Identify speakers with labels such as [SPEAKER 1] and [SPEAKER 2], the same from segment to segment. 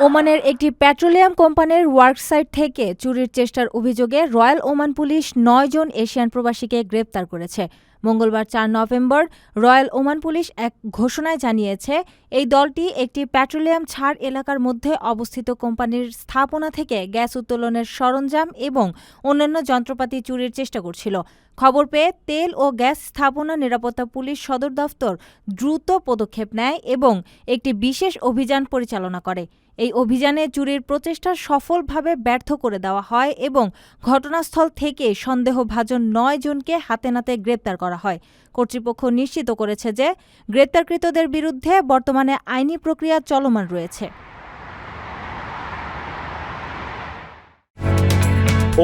[SPEAKER 1] ওমানের একটি পেট্রোলিয়াম কোম্পানির ওয়ার্কসাইট থেকে চুরির চেষ্টার অভিযোগে রয়্যাল ওমান পুলিশ নয় জন এশিয়ান প্রবাসীকে গ্রেপ্তার করেছে। মঙ্গলবার চার নভেম্বর রয়্যাল ওমান পুলিশ এক ঘোষণায় জানিয়েছে, এই দলটি একটি পেট্রোলিয়াম ছাড় এলাকার মধ্যে অবস্থিত কোম্পানির স্থাপনা থেকে গ্যাস উত্তোলনের সরঞ্জাম এবং অন্যান্য যন্ত্রপাতি চুরির চেষ্টা করছিল। খবর পেয়ে তেল ও গ্যাস স্থাপনা নিরাপত্তা পুলিশ সদর দফতর দ্রুত পদক্ষেপ নেয় এবং একটি বিশেষ অভিযান পরিচালনা করে। এই অভিযানে চুরির প্রচেষ্টা সফলভাবে ব্যর্থ করে দেওয়া হয় এবং ঘটনাস্থল থেকে সন্দেহভাজন নয় জনকে হাতে নাতে গ্রেপ্তার করা হয়। কর্তৃপক্ষ নিশ্চিত করেছে যে গ্রেপ্তারকৃতদের বিরুদ্ধে বর্তমানে আইনি প্রক্রিয়া চলমান রয়েছে।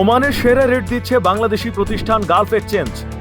[SPEAKER 2] ওমানের সেরা রেট দিচ্ছে বাংলাদেশি প্রতিষ্ঠান গালফ এক্সচেঞ্জ।